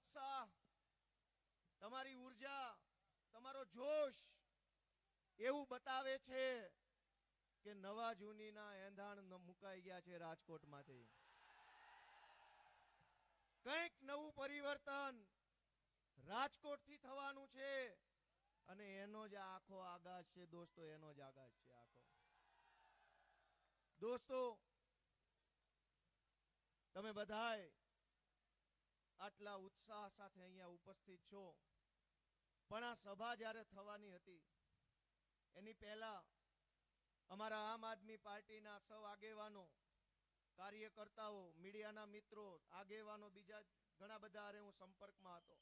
ઉત્સાહ, તમારી ઊર્જા, તમારો જોશ એવું બતાવે છે કે નવા જૂનીના એંધાણ મુકાઈ ગયા છે રાજકોટમાંથી. કંઈક નવું પરિવર્તન રાજકોટથી થવાનું છે અને એનો જ આખો આગાજ છે દોસ્તો, એનો જ આગાજ છે આખો. દોસ્તો, તમે બધાય આટલા ઉત્સાહ સાથે અહીંયા ઉપસ્થિત છો. પણ આ સભા જ્યારે થવાની હતી, એની પહેલા અમારા આમ આદમી પાર્ટીના સૌ આગેવાનો, કાર્યકર્તાઓ, મીડિયાના મિત્રો, આગેવાનો બીજા ઘણા બધા અરે હું સંપર્કમાં હતો.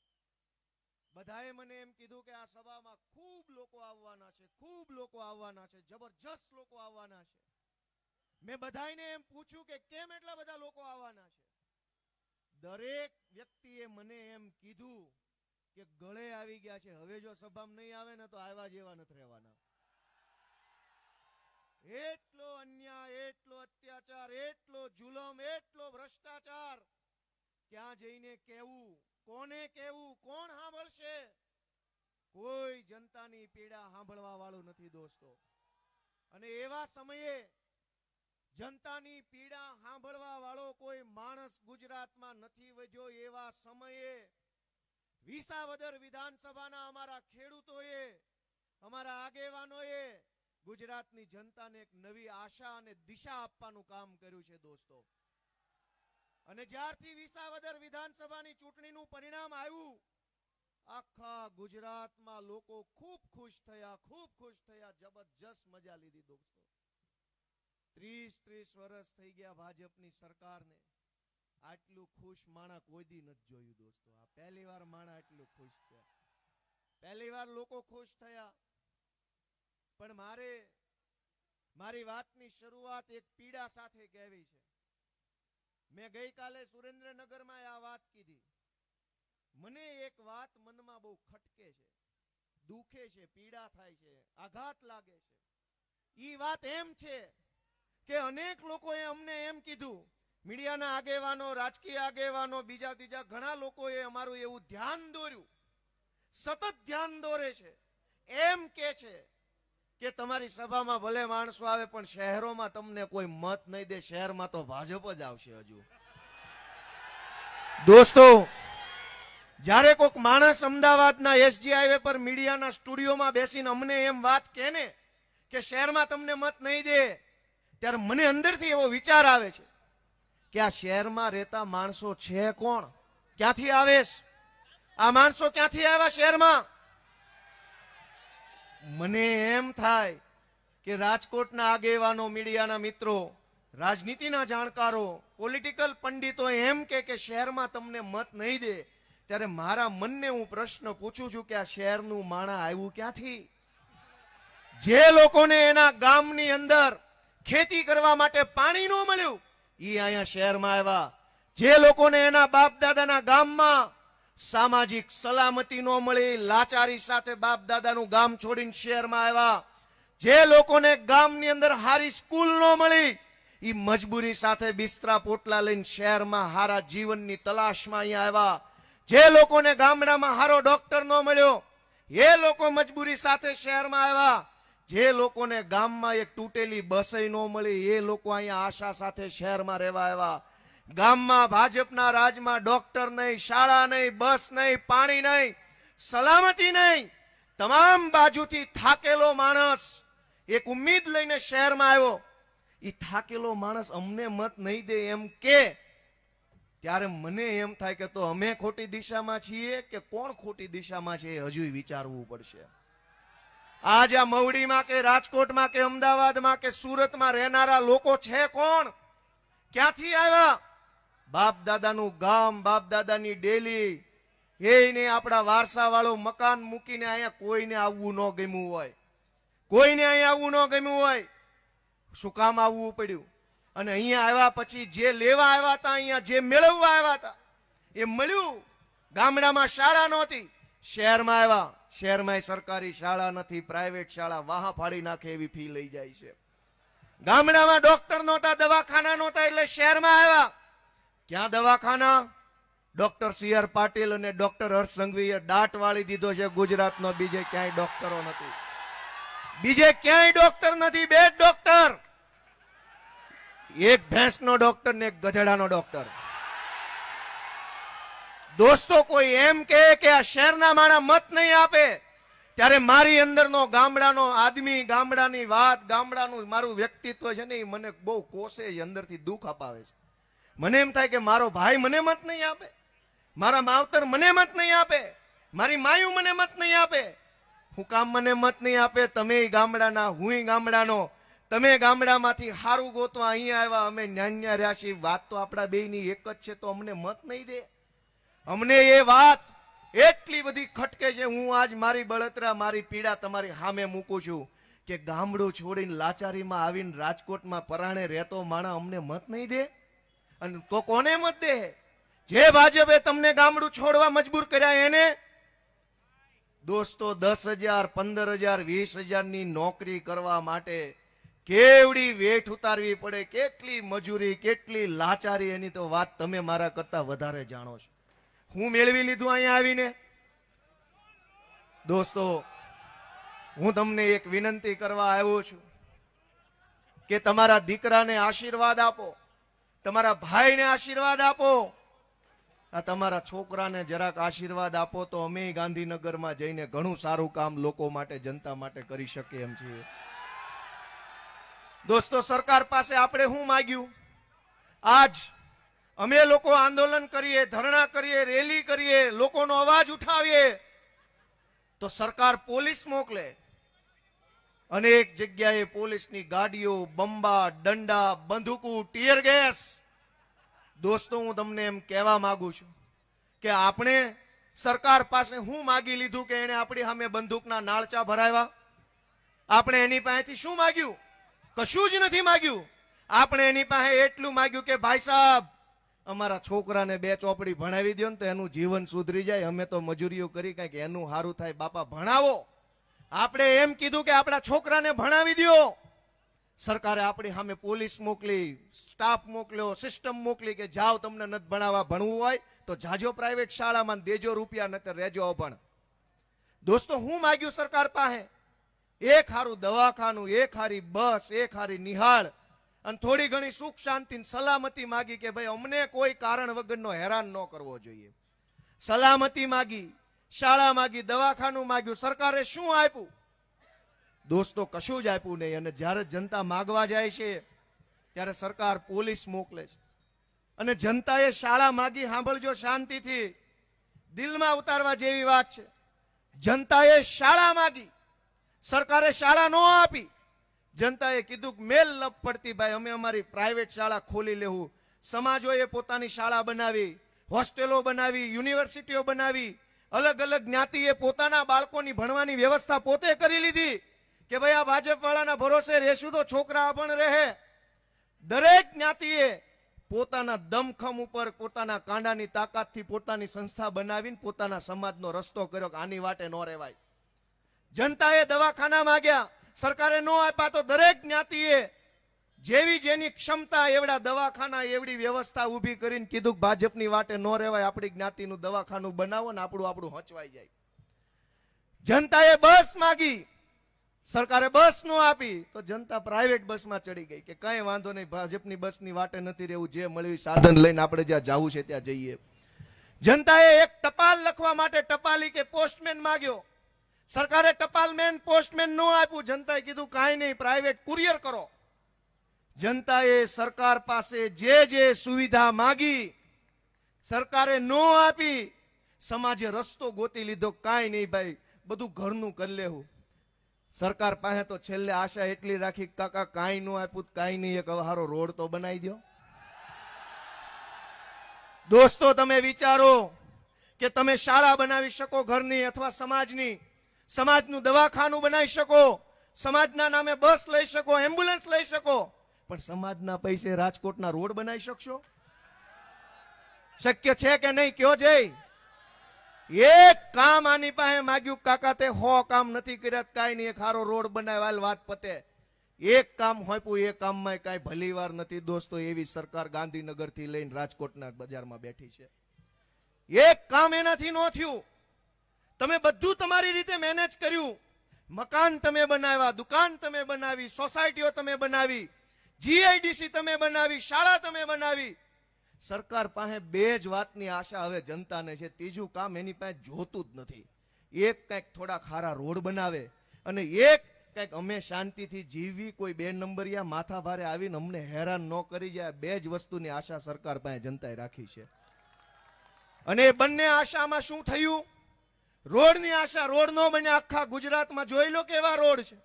બધાએ મને એમ કીધું કે આ સભામાં ખૂબ લોકો આવવાના છે, ખૂબ લોકો આવવાના છે, જબરજસ્ત લોકો આવવાના છે. મેં બધાને એમ પૂછ્યું કે કેમ એટલા બધા લોકો આવવાના છે? દરેક વ્યક્તિએ મને એમ કીધું કે ગળે આવી ગયા છે. હવે જો સભામાં નહીં આવે ને તો આવ્યા જેવા નથી રહેવાના. એટલો અન્યાય, એટલો અત્યાચાર, એટલો જુલમ, એટલો ભ્રષ્ટાચાર. ક્યાં જઈને કેવું કોને કેવું કોણ સાંભળશે? કોઈ જનતાની પીડા સાંભળવા વાળું નથી દોસ્તો. અને એવા સમયે જનતાની પીડા સાંભળવા વાળો કોઈ માણસ ગુજરાતમાં નથી વધ્યો એવા સમયે વિસાવદર વિધાનસભાના અમારા ખેડૂતોએ, અમારા આગેવાનોએ ગુજરાતની જનતાને એક નવી આશા અને દિશા આપવાનું કામ કર્યું છે દોસ્તો. અને જ્યારથી વિસાવદર વિધાનસભાની ચૂંટણીનું પરિણામ આવ્યું, આખા ગુજરાતમાં લોકો ખૂબ ખુશ થયા, ખૂબ ખુશ થયા, જબરજસ્ત મજા લીધી દોસ્તો. ત્રીસ ત્રીસ વર્ષ થઈ ગયા ભાજપની સરકારને. આટલું ખુશ માણા કોઈ દી નથી જોયું દોસ્તો. આ પહેલી વાર માણા આટલું ખુશ છે. પહેલી વાર લોકો ખુશ થયા. પણ મારે, મારી વાતની શરૂઆત એક પીડા સાથે કહેવી છે. મેં ગઈકાલે સુરેન્દ્રનગરમાં આ વાત કીધી. મને એક વાત મનમાં બહુ ખટકે છે. દુખે છે, પીડા થાય છે, આઘાત લાગે છે. ઈ વાત એમ છે કે અનેક લોકોએ અમને એમ કીધું, મીડિયાના આગેવાનો, રાજકીય આગેવાનો, બીજા ત્રીજા ઘણા લોકોએ અમારું એવું ધ્યાન દોર્યું. સતત ધ્યાન દોરે છે. એમ કે છે કે તમારી સભામાં ભલે માણસો આવે, પણ શહેરોમાં તમને કોઈ મત નહીં દે. શહેરમાં તો ભાજપ જ આવશે હજુ. દોસ્તો, જ્યારે કોઈક માણસ અમદાવાદના એસજી હાઈવે પર મીડિયાના સ્ટુડિયોમાં બેસીને અમને એમ વાત કે ને કે શહેરમાં તમને મત નહીં દે ત્યારે મને અંદરથી એવો વિચાર આવે છે કે આ શહેરમાં રહેતા માણસો છે કોણ? ક્યાંથી આવે આ માણસો ક્યાંથી આવ્યા શહેરમાં? મને એમ થાય કે રાજકોટના આગેવાનો, મીડિયાના મિત્રો, રાજનીતિના જાણકારો, પોલિટિકલ પંડિતો એમ કે કે શહેરમાં તમને મત નહીં દે, ત્યારે મારા મનને હું પ્રશ્ન પૂછું છું કે આ શહેરનું માણા આવ્યું ક્યાંથી? જે લોકોને એના ગામની અંદર ખેતી કરવા માટે પાણી ન મળ્યું. એ અહીંયા શહેરમાં આવ્યા. જે લોકોને એના બાપ દાદાના ગામમાં સામાજિક સલામતી ન મળી, લાચારી સાથે બાપ દાદાનું ગામ છોડીને શહેરમાં આવ્યા. જે લોકોને ગામની અંદર હારી સ્કૂલ ન મળી એ મજબૂરી સાથે બિસ્તરા પોટલા લઈને શહેરમાં હારા જીવનની તલાશમાં અહીંયા આવ્યા. જે લોકોને ગામડામાં હારો ડોક્ટર ન મળ્યો, એ લોકો મજબૂરી સાથે શહેરમાં આવ્યા. જે લોકોને ગામમાં એક તૂટેલી બસય ન મળી, એ લોકો અહીંયા આશા સાથે શહેરમાં રહેવા આવ્યા. ગામમાં ભાજપના રાજમાં ડોક્ટર નહીં, શાળા નહીં, બસ નહીં, પાણી નહીં, સલામતી નહીં. તમામ બાજુથી થાકેલો માણસ એક ઉમ્મીદ લઈને શહેરમાં આવ્યો. એ થાકેલો માણસ અમને મત નહીં દે એમ કે, ત્યારે મને એમ થાય કે તો અમે ખોટી દિશામાં છીએ કે કોણ ખોટી દિશામાં છે એ હજુ વિચારવું પડશે. આજ આ મવડીમાં કે રાજકોટમાં કે અમદાવાદમાં કે સુરતમાં રહેનારા લોકો છે કોણ? ક્યાંથી આવ્યા? બાપ દાદાનું ગામ બાપ દાદાની ડેલી. એને આપણા વારસાવાળો મકાન મૂકીને અહીંયા કોઈને આવવું ન ગમ્યું હોય. કોઈને અહીંયા આવવું ન ગમ્યું હોય. શું કામ આવવું પડ્યું? અને અહીંયા આવ્યા પછી જે લેવા આવ્યા હતા, અહીંયા જે મેળવવા આવ્યા હતા, એ મળ્યું? ગામડામાં શાળા નહોતી. શહેરમાં આવ્યા. શહેરમાં સરકારી શાળા નથી, પ્રાઇવેટ શાળા. વાહા ફાડી નાખે એવી ફી લઈ જાય છે. ગામડામાં ડોક્ટર નહોતા, દવાખાના નહોતા, એટલે શહેરમાં આવ્યા. ક્યાં દવાખાના? ડોક્ટર સી આર પાટીલ અને ડોક્ટર હર્ષ સંઘવીએ દાટ વાળી દીધો છે ગુજરાતનો. બીજે ક્યાંય ડોક્ટરો નથી. બીજે ક્યાંય ડોક્ટર નથી. બે ડોક્ટર. એક ભેંસનો ડોક્ટર ને એક ગધેડાનો ડોક્ટર. દોસ્તો, કોઈ એમ કહે કે આ શહેરના માણા મત નહીં આપે, ત્યારે મારી અંદરનો ગામડાનો આદમી, ગામડાની વાત, ગામડાનું મારું વ્યક્તિત્વ છે ને એ મને બહુ છે અંદરથી દુઃખ અપાવે છે. મને એમ થાય કે મારો ભાઈ મને મત નહીં આપે, મારા માવતર મને મત નહીં આપે, મારી માયું મને મત નહીં આપે. હું કામ મને મત નહીં આપે, તમે ગામડાના, હું ગામડાનો. તમે ગામડામાંથી હારું ગોતવા અહીંયા આવ્યા, અમે ન્યાન્યા રહ્યા છીએ. વાત તો આપણા બેયની એક જ છે, તો અમને મત નહીં દે. અમને એ વાત એટલી બધી ખટકે છે, હું આજ મારી બળતરા, મારી પીડા તમારી સામે મૂકું છું કે ગામડું છોડીને લાચારીમાં આવીને રાજકોટમાં પરાણે રહેતો માણા અમને મત નહીં દે? અને તો કોને મત દે? જે ભાજપે તમને ગામડું છોડવા મજબૂર કર્યા એને? દોસ્તો, દસ હજાર, પંદર હજાર, વીસ હજારની નોકરી કરવા માટે કેવડી વેઠ ઉતારવી પડે? કેટલી મજૂરી, કેટલી લાચારી? એની તો વાત તમે મારા કરતા વધારે જાણો છો. હું મેળવી લીધું અહીંયા આવીને? દોસ્તો, હું તમને એક વિનંતી કરવા આવ્યો છું કે તમારા દીકરાને આશીર્વાદ આપો, તમારા ભાઈને આશીર્વાદ આપો. આ તમારા છોકરાને જરાક આશીર્વાદ આપો તો અમે ગાંધીનગરમાં જઈને ઘણું સારું કામ લોકો માટે, જનતા માટે કરી શકીએ એમ છીએ. દોસ્તો, સરકાર પાસે આપણે શું માગ્યું? આજ અમે લોકો આંદોલન કરીએ, ધરણા કરીએ, રેલી કરીએ, લોકોનો અવાજ ઉઠાવીએ, તો સરકાર પોલીસ મોકલે. અનેક જગ્યાએ પોલીસની ગાડીઓ, બંબા દંડા બંદૂકો, ટીયર ગેસ. દોસ્તો, હું તમને એમ કહેવા માંગુ છું કે આપણે સરકાર પાસે હું માગી લીધું કે એને આપણી સામે બંદૂકના નાળચા ભરાવ્યા? આપણે એની પાસેથી શું માગ્યું? કશું જ નથી માગ્યું. આપણે એની પાસે એટલું માગ્યું કે ભાઈ સાહેબ અમારા છોકરાને બે ચોપડી ભણાવી દો ને તો એનું જીવન સુધરી જાય. અમે તો મજૂરીઓ કરી કંઈક એનું સારું થાય, બાપા ભણાવો. આપણે એમ કીધું કે આપણા છોકરાને ભણાવી દો સરકારે આપણી સામે પોલીસ મોકલી, સ્ટાફ મોકલ્યો, સિસ્ટમ મોકલી કે જાઓ તમને નથી ભણાવવા, ભણવું હોય તો જાજો પ્રાઇવેટ શાળામાં દેજો રૂપિયા નતર રહેજો અભણ. દોસ્તો, હું માગ્યું સરકાર પાસે? એક હારું દવાખાનું, એક હારી બસ, એક હારી નિહાળ. અને થોડી ઘણી સુખ શાંતિ સલામતી માગી કે ભાઈ, અમને કોઈ કારણ વગરનો હેરાન ન કરવો જોઈએ. સલામતી માગી, શાળા માગી, દવાખાનું માગ્યું, સરકારે શું આપ્યું? દોસ્તો, કશું જ આપ્યું નહીં. અને જ્યારે જનતા માગવા જાય છે, ત્યારે સરકાર પોલીસ મોકલે છે. અને જનતાએ શાળા માગી, સાંભળજો શાંતિથી. દિલમાં ઉતારવા જેવી વાત છે. જનતાએ શાળા માગી. સરકારે શાળા ન આપી. જનતાએ કીધું કે મેલ લપ પડતી ભાઈ, અમે અમારી પ્રાઇવેટ શાળા ખોલી લેવું. સમાજોએ પોતાની શાળા બનાવી હોસ્ટેલો બનાવી યુનિવર્સિટીઓ બનાવી, અલગ અલગ જ્ઞાતિએ પોતાના બાળકોની ભણવાની વ્યવસ્થા પોતે કરી લીધી કે ભાઈ, આ ભાજપ વાળાના ભરોસે રહેશું તો છોકરા પણ રહે. દરેક જ્ઞાતિએ પોતાના દમખમ ઉપર પોતાના કાંડાની તાકાતથી પોતાની સંસ્થા બનાવીને પોતાના સમાજનો રસ્તો કર્યો કે આની વાટે ન રહેવાય. જનતાએ દવાખાના માંગ્યા. સરકારે ન આપ્યા તો દરેક જ્ઞાતિએ જેવી જેની ક્ષમતા, એવડા દવાખાના, એવડી વ્યવસ્થા ઊભી કરીને કીધું કે ભાજપની વાટે ન રહેવાય, આપણી જ્ઞાતિનું દવાખાનું બનાવો ને આપણું આપણું હચવાઈ જાય. જનતાએ બસ માગી. સરકારે બસ ન આપી. તો જનતા પ્રાઇવેટ બસમાં ચડી ગઈ કે કઈ વાંધો નહીં, ભાજપની બસની વાટે નથી રહેવું, જે મળ્યું સાધન લઈને આપણે જ્યાં જવું છે ત્યાં જઈએ. જનતાએ એક ટપાલ લખવા માટે ટપાલી કે પોસ્ટમેન માગ્યો. સરકારે ટપાલમેન પોસ્ટમેન ન આપ્યું. જનતાએ કીધું, કાંઈ નહીં, પ્રાઇવેટ કુરિયર કરો. જનતાએ સરકાર પાસે જે જે સુવિધા માગી, સરકારે ન આપી, સમાજે રસ્તો ગોતી લીધો. કાંઈ નહીં ભાઈ, બધું ઘરનું કરી લેવું. સરકાર પાસે તો છેલ્લે આશા એટલી રાખી કાકા, કાંઈ ન આપ્યું કાંઈ નહીં, એક હારો રોડ તો બનાવી દો દોસ્તો, તમે વિચારો કે તમે શાળા બનાવી શકો ઘરની અથવા સમાજની. સમાજનું દવાખાનું બનાવી શકો, સમાજના નામે બસ લઈ શકો, એમ્બ્યુલન્સ લઈ શકો, પણ સમાજના પૈસે રાજકોટના રોડ બનાવી શકશો? શક્ય છે કે નહીં? કયો જઈ એક કામ આની પાસે માગ્યું, કાકા તે હો કામ નથી કર્યા, કાંઈ નહીં, એક રોડ બનાવ્યા વાત પતે. એક કામ હોપ્યું, એ કામમાં કાંઈ ભલી વાર નથી, દોસ્તો, એવી સરકાર ગાંધીનગરથી લઈને રાજકોટના બજારમાં બેઠી છે. એક કામ એનાથી ન થયું. તમે બધું તમારી રીતે મેનેજ કર્યું. મકાન તમે બનાવ્યા, દુકાન તમે બનાવી, સોસાયટીઓ તમે બનાવી જીઆઈડીસી તમે બનાવી, શાળા તમે બનાવી. સરકાર પાસે બે જ વાતની આશા હવે જનતાને છે. ત્રીજું કામ એની પાસે જોતું જ નથી. એક કંઈક થોડા ખારા રોડ બનાવે અને એક કંઈક અમે શાંતિથી જીવવી કોઈ બે નંબરિયા માથા ભારે આવીને અમને હેરાન ન કરી જાય. બે જ વસ્તુની આશા સરકાર પાસે જનતાએ રાખી છે. અને એ બંને આશામાં શું થયું? રોડની આશા, રોડ નો બને, આખા ગુજરાતમાં જોઈ લો કેવા રોડ છે.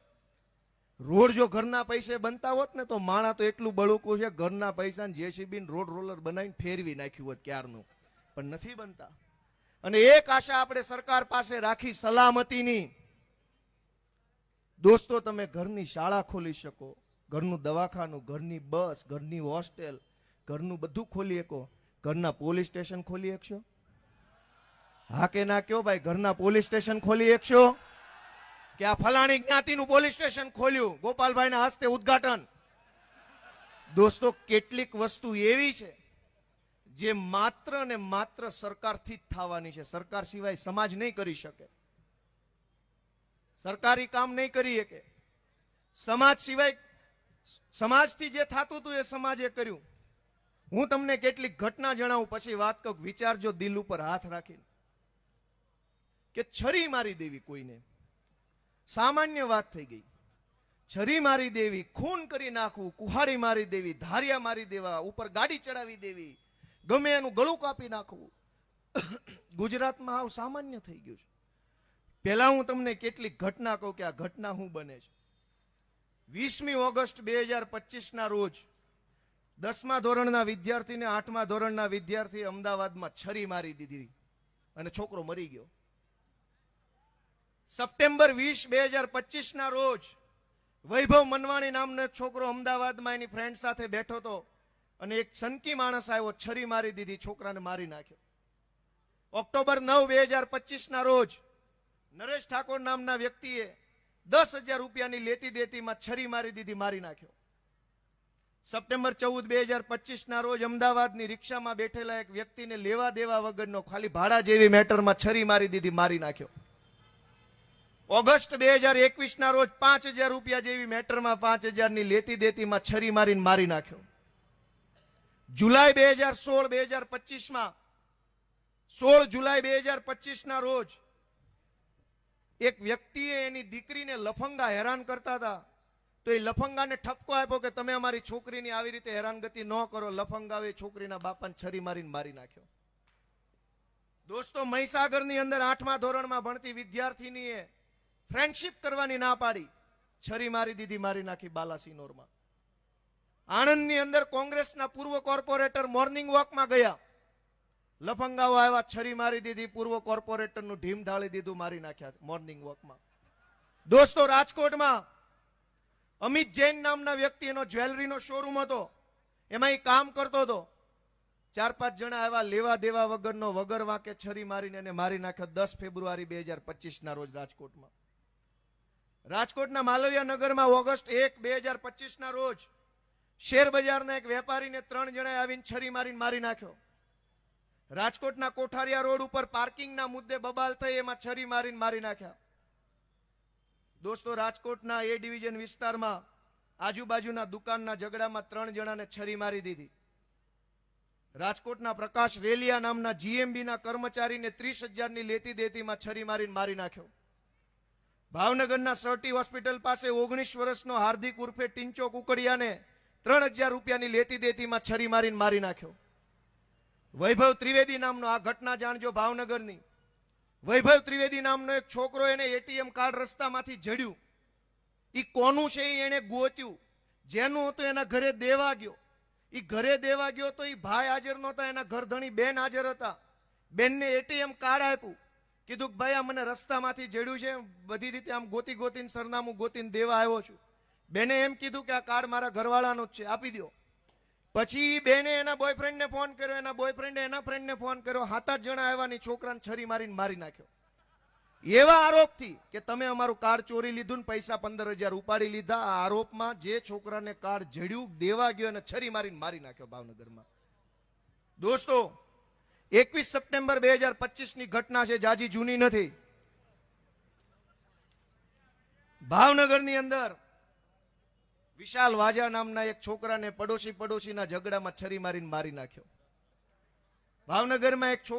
રોડ જો ઘરના પૈસે બનતા હોત ને તો માણા તો એટલું બળુકું છે, ઘરના પૈસા જેસીબી રોડ રોલર બનાવીને ફેરવી નાખ્યું હોત ક્યારનું. પણ નથી બનતા. અને એક આશા આપણે સરકાર પાસે રાખી સલામતીની. દોસ્તો, તમે ઘરની શાળા ખોલી શકો. ઘરનું દવાખાનું, ઘરની બસ, ઘરની હોસ્ટેલ, ઘરનું બધું ખોલી શકો. ઘરના પોલીસ સ્ટેશન ખોલી શકશો? હા કે ના કયો ભાઈ, ઘરના પોલીસ સ્ટેશન ખોલી એકશો કે આ ફલાણી જ્ઞાતિનું પોલીસ સ્ટેશન ખોલ્યું? ગોપાલભાઈના હસ્તે ઉદ્ઘાટન. દોસ્તો, કેટલીક વસ્તુ એવી છે જે માત્ર ને માત્ર સરકારથી જ થવાની છે. સરકાર સિવાય સમાજ નહીં કરી શકે. સરકારી કામ નહીં કરી શકે. સમાજ સિવાય, સમાજથી જે થતું હતું એ સમાજે કર્યું. હું તમને કેટલીક ઘટના જણાવું, પછી વાત કહું વિચારજો દિલ ઉપર હાથ રાખીને. કે છરી મારી દેવી કોઈને? સામાન્ય વાત થઈ ગઈ. છરી મારી દેવી, ખૂન કરી નાખવું, કુહાડી મારી દેવી, ધારિયા મારી દેવા, ઉપર ગાડી ચડાવી દેવી, ગમે એનું ગળું કાપી નાખવું. ગુજરાતમાં આવું સામાન્ય થઈ ગયું છે. પહેલા હું તમને કેટલીક ઘટના કહું કે આ ઘટના હું બને છે. વીસમી ઓગસ્ટ બે હજાર પચીસના રોજ દસમા ધોરણના વિદ્યાર્થીને આઠમા ધોરણના વિદ્યાર્થી અમદાવાદમાં છરી મારી દીધી અને છોકરો મરી ગયો. સપ્ટેમ્બર વીસ, બે હજાર ના રોજ વૈભવ મનવાણી નામનો છોકરો અમદાવાદમાં એની ફ્રેન્ડ સાથે બેઠો હતો અને એક સનકી માણસ આવ્યો, છરી મારી દીધી, છોકરાને મારી નાખ્યો. ઓક્ટોબર નવ, બે હજાર ના રોજ નરેશ ઠાકોર નામના વ્યક્તિએ દસ હજાર રૂપિયાની લેતી દેતીમાં છરી મારી દીધી, મારી નાખ્યો. સપ્ટેમ્બર ચૌદ, બે હજાર ના રોજ અમદાવાદની રિક્ષામાં બેઠેલા એક વ્યક્તિને લેવા દેવા વગરનો ખાલી ભાડા જેવી મેટરમાં છરી મારી દીધી, મારી નાખ્યો. ઓગસ્ટ બે હજાર એકવીસ ના રોજ પાંચ હજાર રૂપિયા જેવી મેટરમાં પાંચ હજારની લેતી દેતીમાં છરી મારીને મારી નાખ્યો. જુલાઈ બે હજાર સોળ, બે હજાર પચીસમાં સોળ જુલાઈ બે હજાર પચીસ ના રોજ એક વ્યક્તિએ એની દીકરીને લફંગા હેરાન કરતા હતા. તો એ લફંગાને ઠપકો આપ્યો કે તમે અમારી છોકરીની આવી રીતે હેરાનગતિ ન કરો લફંગાવે છોકરીના બાપાને છરી મારીને મારી નાખ્યો. દોસ્તો મહીસાગરની અંદર આઠમા ધોરણમાં ભણતી વિદ્યાર્થીનીએ ફ્રેન્ડશિપ કરવાની ના પાડી. છરી મારી દીધી મારી નાખી બાલાસિનોરમાં આણંદની અંદર કોંગ્રેસના પૂર્વ કોર્પોરેટર મોર્નિંગ વોકમાં ગયા. લફંગાઓ આવ્યા, છરી મારી દીધી, પૂર્વ કોર્પોરેટરનું ઢીમ ઢાળી દીધું, મારી નાખ્યા મોર્નિંગ વોકમાં. દોસ્તો, રાજકોટમાં અમિત જૈન નામના વ્યક્તિ એનો જ્વેલરીનો શોરૂમ હતો. એમાં એ કામ કરતો હતો. ચાર પાંચ જણા આવ્યા, લેવા દેવા વગરનો વગર વાંકે છરી મારીને એને મારી નાખ્યો દસ ફેબ્રુઆરી બે હજાર પચીસના રોજ રાજકોટમાં. રાજકોટના માલવિયા નગરમાં ઓગસ્ટ એક, બે હજાર ના રોજ શેર બજારના એક વેપારીને ત્રણ જણાએ આવીને છરી મારીને મારી નાખ્યો. રાજકોટના કોઠારિયા રોડ ઉપર પાર્કિંગના મુદ્દે બબાલ થઈ એમાં છરી મારીને મારી નાખ્યા. દોસ્તો, રાજકોટના એ ડિવિઝન વિસ્તારમાં આજુબાજુના દુકાનના ઝઘડામાં ત્રણ જણાને છરી મારી દીધી. રાજકોટના પ્રકાશ રેલિયા નામના જીએમબીના કર્મચારીને ત્રીસ હજારની લેતી દેતીમાં છરી મારીને મારી નાખ્યો. ભાવનગરના સર્ટી હોસ્પિટલ પાસે ઓગણીસ વર્ષનો હાર્દિક ઉર્ફે ટીંચો કુકડિયાને ત્રણ હજાર રૂપિયાની લેતી દેતીમાં છરી મારીને મારી નાખ્યો. વૈભવ ત્રિવેદી નામનો આ ઘટના જાણજો ભાવનગરની. વૈભવ ત્રિવેદી નામનો એક છોકરો એને એટીએમ કાર્ડ રસ્તામાંથી જડ્યું. એ કોનું છે ઈ એને ગોત્યું. જેનું હતું એના ઘરે દેવા ગયો. એ ઘરે દેવા ગયો તો એ ભાઈ હાજર નહોતા, એના ઘર ધણી બેન હાજર હતા. બેનને એટીએમ કાર્ડ આપ્યું. કીધું કે ભાઈ, આ મને રસ્તામાંથી જેડ્યું છે, બધી રીતે આમ ગોતી ગોતીને સરનામું ગોતીને દેવા આવ્યો છું. બેને એમ કીધું કે આ કાર્ડ મારા ઘરવાળાનો જ છે, આપી દો પછી બેને એના બોયફ્રેન્ડને ફોન કર્યો, એના બોયફ્રેન્ડે એના ફ્રેન્ડને ફોન કર્યો, સાત આઠ જણા આવ્યા ની છોકરાને છરી મારીને મારી નાખ્યો. એવા આરોપથી કે તમે અમારું કાર્ડ ચોરી લીધું ને પૈસા પંદર હજાર ઉપાડી લીધા, આ આરોપમાં જે છોકરાને કાર્ડ જડ્યું, દેવા ગયો અને છરી મારીને મારી નાખ્યો ભાવનગરમાં. દોસ્તો એકવીસ સપ્ટેમ્બર બે હજારની ઘટના છે, જાજી જૂની નથી. ભાવનગરની અંદર વિશાલ વાજા નામના એક છોકરાને પડોશી પડોશીના ઝઘડામાં છરી મારીને મારી નાખ્યો. ભાવનગરમાં એક